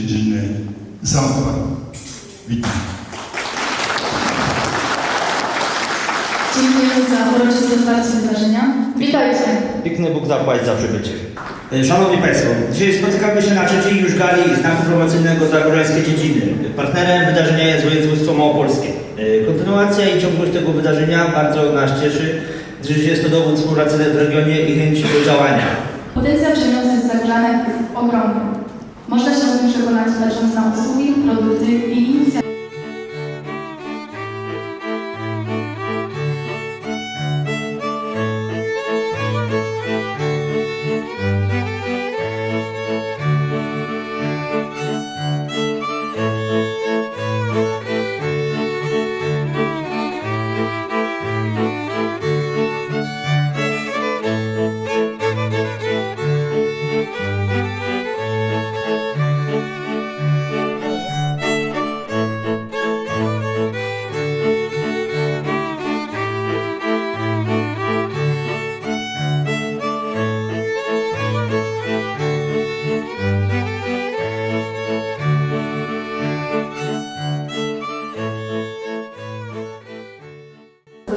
Dziedziny Zaufan. Witam. Dziękuję za uroczyste otwarcie wydarzenia. Witajcie. Piękny Bóg zapłać za przybycie. E, Szanowni Państwo, dzisiaj spotykamy się na trzeciej już gali znaku promocyjnego Zagórzańskie Dziedziny. Partnerem wydarzenia jest województwo małopolskie. E, Kontynuacja i ciągłość tego wydarzenia bardzo nas cieszy, gdyż jest to dowód współpracy w regionie i chęci do działania. Potencjał drzemiący w Zagórzanych jest ogromny. Można się o tym przekonać patrząc na usługi, produkty i inicjatywy.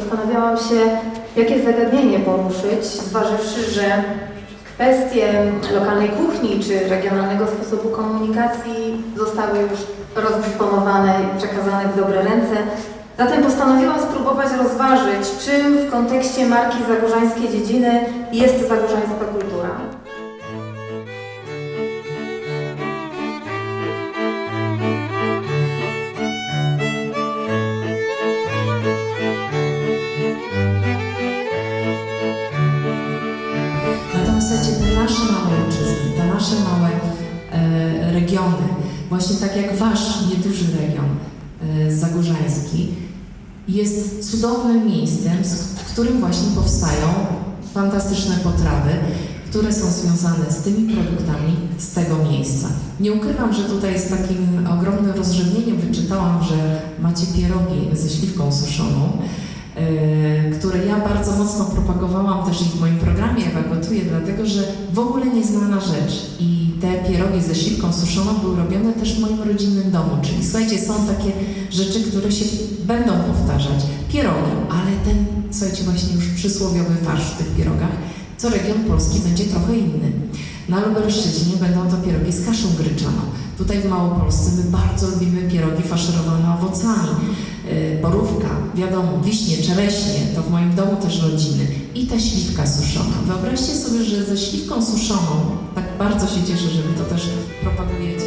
Zastanawiałam się, jakie zagadnienie poruszyć, zważywszy, że kwestie lokalnej kuchni czy regionalnego sposobu komunikacji zostały już rozdysponowane i przekazane w dobre ręce. Zatem postanowiłam spróbować rozważyć, czym w kontekście marki Zagórzańskie Dziedziny jest zagórzańska kultura. Słuchajcie, te nasze małe ojczyzny, te nasze małe e, regiony, właśnie tak jak wasz nieduży region e, zagórzański, jest cudownym miejscem, w którym właśnie powstają fantastyczne potrawy, które są związane z tymi produktami z tego miejsca. Nie ukrywam, że tutaj z takim ogromnym rozrzewnieniem wyczytałam, że macie pierogi ze śliwką suszoną, które ja bardzo mocno propagowałam też i w moim programie Ewa Gotuje, dlatego że w ogóle nieznana rzecz i te pierogi ze śliwką suszoną były robione też w moim rodzinnym domu, czyli słuchajcie, są takie rzeczy, które się będą powtarzać. Pierogi, ale ten, słuchajcie, właśnie już przysłowiowy farsz w tych pierogach, co region polski będzie trochę inny. Na Lubelszczyźnie będą to pierogi z kaszą gryczaną. Tutaj w Małopolsce my bardzo lubimy pierogi faszerowane owocami. Borówka, wiadomo, wiśnie, czereśnie, to w moim domu też rodziny. I ta śliwka suszona. Wyobraźcie sobie, że ze śliwką suszoną, tak bardzo się cieszę, że wy to też propagujecie.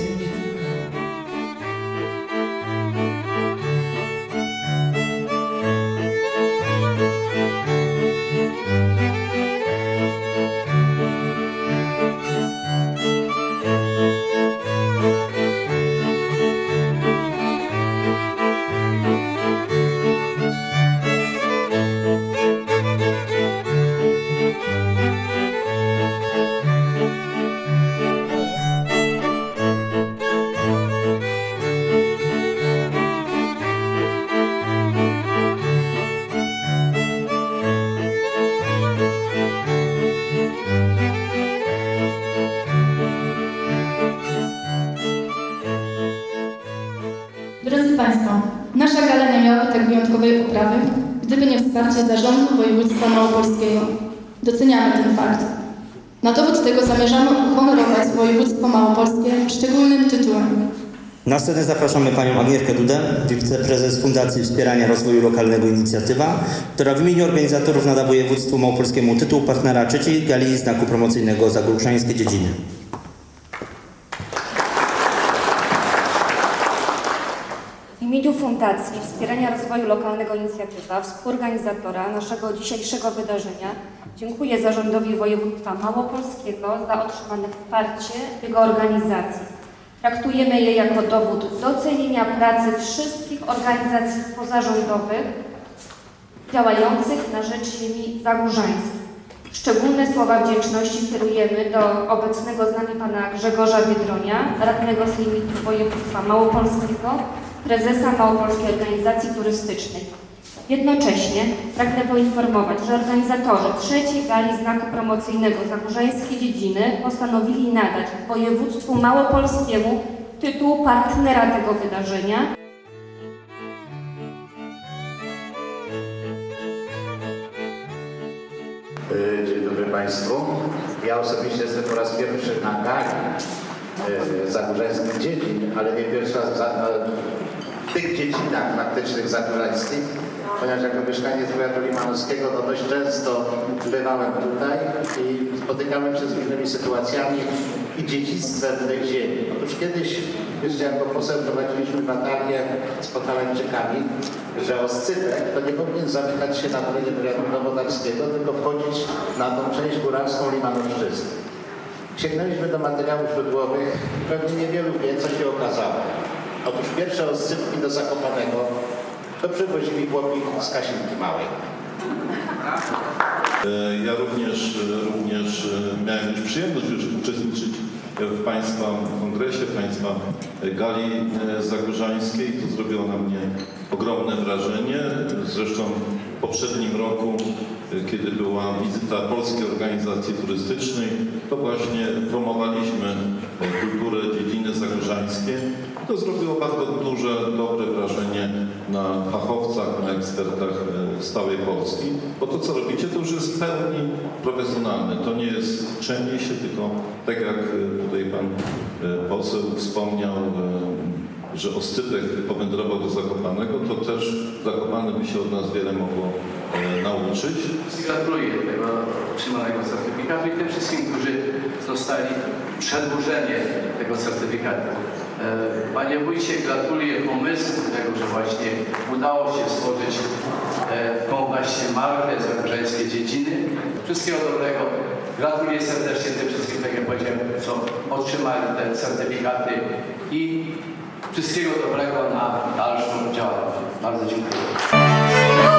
Wyjątkowej oprawy, gdyby nie wsparcie Zarządu Województwa Małopolskiego. Doceniamy ten fakt. Na dowód tego zamierzamy uhonorować województwo małopolskie szczególnym tytułem. Na scenę zapraszamy panią Agnieszkę Dudę, wiceprezes Fundacji Wspierania Rozwoju Lokalnego Inicjatywa, która w imieniu organizatorów nada województwu małopolskiemu tytuł partnera trzeciej gali znaku promocyjnego Zagórszańskie Dziedziny. W imieniu Fundacji Wspierania Rozwoju Lokalnego Inicjatywa, współorganizatora naszego dzisiejszego wydarzenia, dziękuję Zarządowi Województwa Małopolskiego za otrzymane wsparcie jego organizacji. Traktujemy je jako dowód docenienia pracy wszystkich organizacji pozarządowych działających na rzecz ziemi zagórzańskiej. Szczególne słowa wdzięczności kierujemy do obecnego z nami pana Grzegorza Biedronia, radnego Sejmiku Województwa Małopolskiego, prezesa Małopolskiej Organizacji Turystycznej. Jednocześnie pragnę poinformować, że organizatorzy trzeciej gali znaku promocyjnego Zagórzańskie Dziedziny postanowili nadać województwu małopolskiemu tytuł partnera tego wydarzenia. E, Dzień dobry Państwu. Ja osobiście jestem po raz pierwszy na gali zagórzańskich dziedzin, ale nie pierwszy raz za, na tych dziedzinach faktycznych zagórzańskich, ponieważ jako mieszkaniec powiatu limanowskiego no dość często bywałem tutaj i spotykałem się z różnymi sytuacjami i dziedzictwem tej ziemi. Otóż kiedyś, jeszcze jako poseł prowadziliśmy batalię z Podhalańczykami, że oscypek to nie powinien zamykać się na terenie powiatu nowotarskiego, tylko wchodzić na tą część góralską Limanowszczyzny. Sięgnęliśmy do materiałów źródłowych i pewnie niewielu wie, co się okazało. Otóż pierwsze oscypki do Zakopanego to przywozili chłopi z Kasinki Małej. E, Ja również, również e, miałem już przyjemność już uczestniczyć w Państwa kongresie, w Państwa gali e, zagórzańskiej. To zrobiło na mnie ogromne wrażenie. Zresztą w poprzednim roku, e, kiedy była wizyta Polskiej Organizacji Turystycznej, to właśnie promowaliśmy e, kulturę dziedziny zagórzańskie. To zrobiło bardzo duże, dobre wrażenie na fachowcach, na ekspertach e, z całej Polski, bo to co robicie to już jest w pełni profesjonalne. To nie jest czenie się, tylko tak jak e, tutaj pan e, poseł wspomniał, że Oscypek powędrował do Zakopanego, to też Zakopane by się od nas wiele mogło nauczyć. Gratuluję tego otrzymanego certyfikatu i tym wszystkim, którzy zostali przedłużenie tego certyfikatu. E, panie Wójcie, gratuluję pomysłu tego, że właśnie udało się stworzyć e, tą właśnie markę Zakorzeńskie Dziedziny. Wszystkiego dobrego. Gratuluję serdecznie tym wszystkim, tak jak powiedziałem, co otrzymali te certyfikaty i wszystkiego dobrego na dalszą działalność. Bardzo dziękuję.